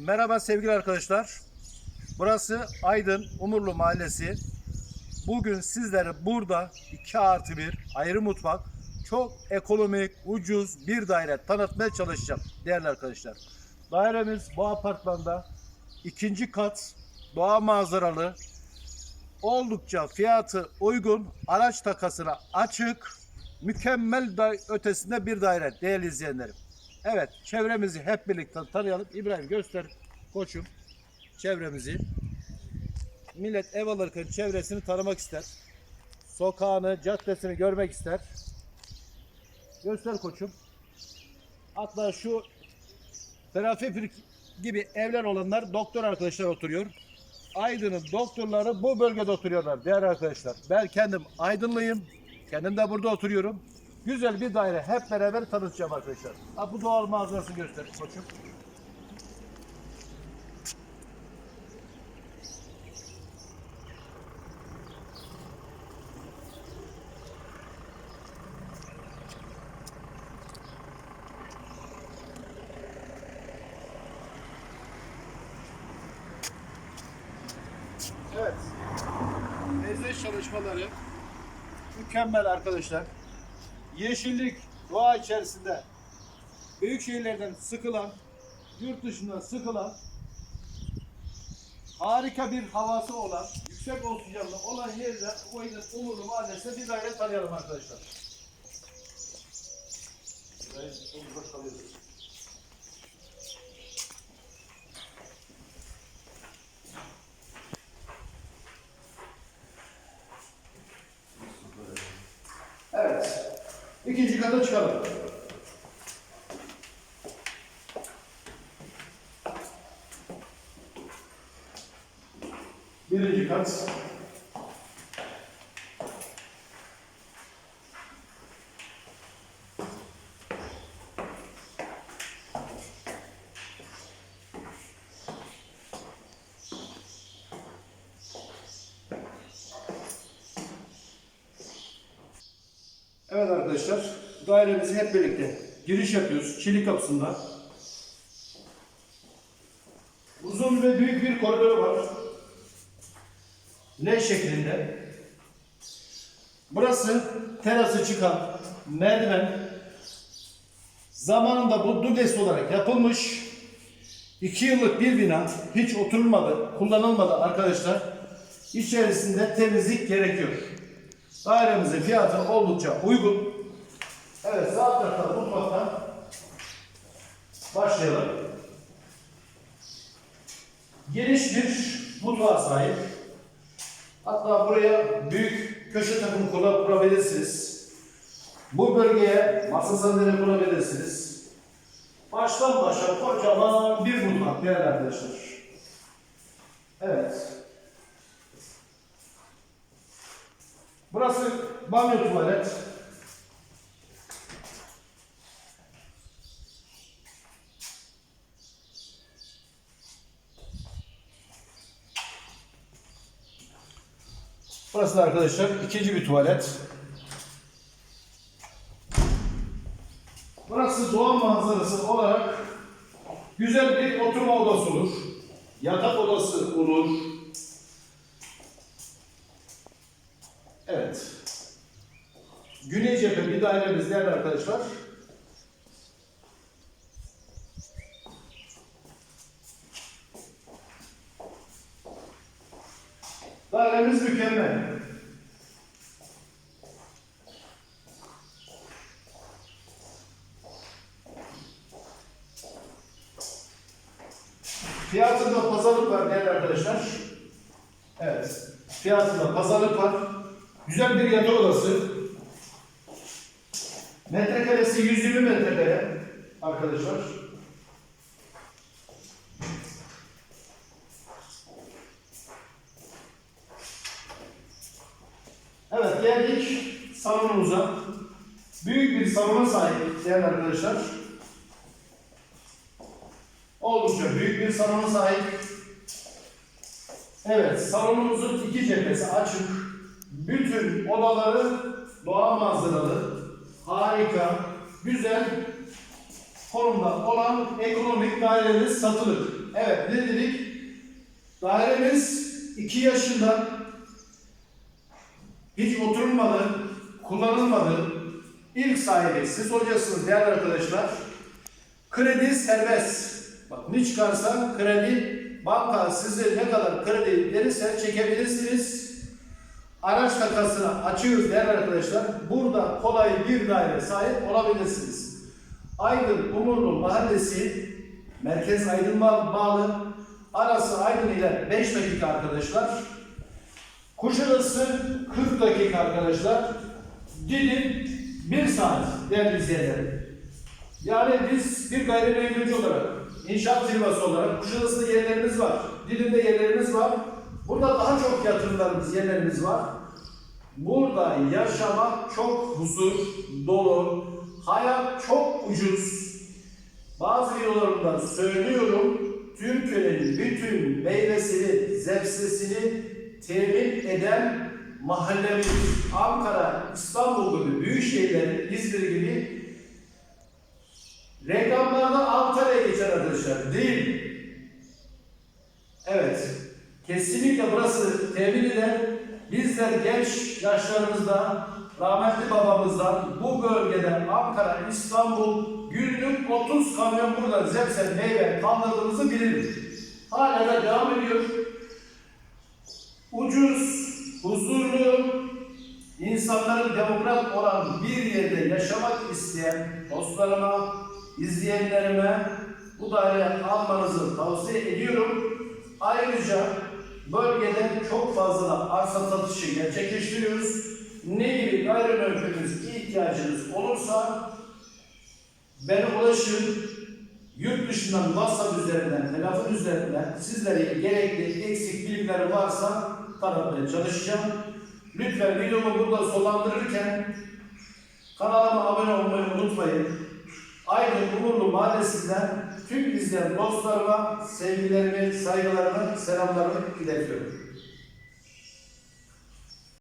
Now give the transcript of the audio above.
Merhaba sevgili arkadaşlar. Burası Aydın Umurlu Mahallesi. Bugün sizlere burada 2 artı 1 ayrı mutfak çok ekonomik, ucuz bir daire tanıtmaya çalışacağım değerli arkadaşlar. Dairemiz bu apartmanda ikinci kat doğa manzaralı oldukça fiyatı uygun araç takasına açık mükemmel ötesinde bir daire değerli izleyenlerim. Evet çevremizi hep birlikte tanıyalım. İbrahim göster koçum çevremizi. Millet ev alırken çevresini tanımak ister. Sokağını, caddesini görmek ister. Göster koçum. Hatta şu Ferafefir gibi evler olanlar doktor arkadaşlar oturuyor. Aydın'ın doktorları bu bölgede oturuyorlar değerli arkadaşlar. Ben kendim Aydınlıyım. Kendim de burada oturuyorum. Güzel bir daire hep beraber tanıtacağım arkadaşlar. Ha, bu doğal manzarasını göster koçum. Evet. Lezzet çalışmaları mükemmel arkadaşlar. Yeşillik doğa içerisinde büyük şehirlerden sıkılan, yurt dışından sıkılan harika bir havası olan, yüksek oksijenli olan yerde o yüzden Umurlu Mahallesi'nde bir daire tanıyalım arkadaşlar. Burayı. İkinci kata çıkalım. Birinci kat. Evet arkadaşlar, dairemizi hep birlikte giriş yapıyoruz çelik kapısında. Uzun ve büyük bir koridor var. L şeklinde. Burası terası çıkan merdiven. Zamanında bu dubles olarak yapılmış. İki yıllık bir bina hiç oturulmadı, kullanılmadı arkadaşlar. İçerisinde temizlik gerekiyor. Dairemizin fiyatı oldukça uygun. Evet sağ tarafta mutfaktan başlayalım. Geniş bir mutfağa sahip. Hatta buraya büyük köşe takımı kura- kurabilirsiniz. Bu bölgeye masa sandalye kurabilirsiniz. Baştan başa kocaman bir mutfak değerli arkadaşlar. Evet. Burası banyo tuvalet. Burası da arkadaşlar ikinci bir tuvalet. Burası doğa manzarası olarak güzel bir oturma odası olur. Yatak odası olur. Evet. Güney cephe bir dairemiz değerli arkadaşlar. Dairemiz mükemmel. Fiyatında pazarlık var değerli arkadaşlar. Evet. Fiyatında pazarlık var. Güzel bir yatak odası. Metrekaresi 120 metrekare arkadaşlar. Evet geldik salonumuza. Büyük bir salona sahip değerli arkadaşlar. Oldukça büyük bir salona sahip. Evet salonumuzun iki cephesi açık. Bütün odaları doğa manzaralı, harika, güzel konumda olan ekonomik dairemiz satılık. Evet ne dedik? Dairemiz 2 yaşında hiç oturulmadı, kullanılmadı. İlk sahibi siz hocasınız değerli arkadaşlar. Kredi serbest. Bak ne çıkarsa kredi banka size ne kadar kredi verirse çekebilirsiniz. Araç takasını açıyoruz değerli arkadaşlar. Burada kolay bir daire sahip olabilirsiniz. Aydın Umurlu Mahallesi Merkez Aydın ba- bağlı. Arası Aydın ile 5 dakika arkadaşlar. Kuşadası 40 dakika arkadaşlar. Dilim 1 saat değerli izleyenlerim. Yani biz bir gayrimenkulcü olarak, inşaat firması olarak Kuşadası'nda yerlerimiz var. Dilim'de yerlerimiz var. Burada daha çok yatırımlarımız, yerlerimiz var. Burada yaşamak çok huzur dolu, hayat çok ucuz. Bazı videolarımda söylüyorum, Türkiye'nin bütün meyvesini, zepsesini temin eden mahallemiz Ankara, İstanbul gibi büyük şehirlerin İzmir gibi reklamlarda Antalya'ya geçer arkadaşlar. Değil. Evet. Kesinlikle burası temin eder. Bizler genç yaşlarımızda rahmetli babamızdan bu bölgede Ankara, İstanbul günlük 30 kamyon burada zepse meyve kaldırdığımızı biliriz. Hala da devam ediyor. Ucuz, huzurlu, insanların demokrat olan bir yerde yaşamak isteyen dostlarıma, izleyenlerime bu daire almanızı tavsiye ediyorum. Ayrıca bölgede çok fazla arsa satışı gerçekleştiriyoruz. Ne gibi gayrimenkulünüz ihtiyacınız olursa bana ulaşın. Yurt dışından WhatsApp üzerinden, telefon üzerinden sizlere gerekli eksik bilgiler varsa tanıtmaya çalışacağım. Lütfen videomu burada sonlandırırken kanalıma abone olmayı unutmayın. Aydın Umurlu Mahallesi'nden tüm izleyen dostlarıma sevgilerimi, saygılarımı, selamlarımı iletiyorum.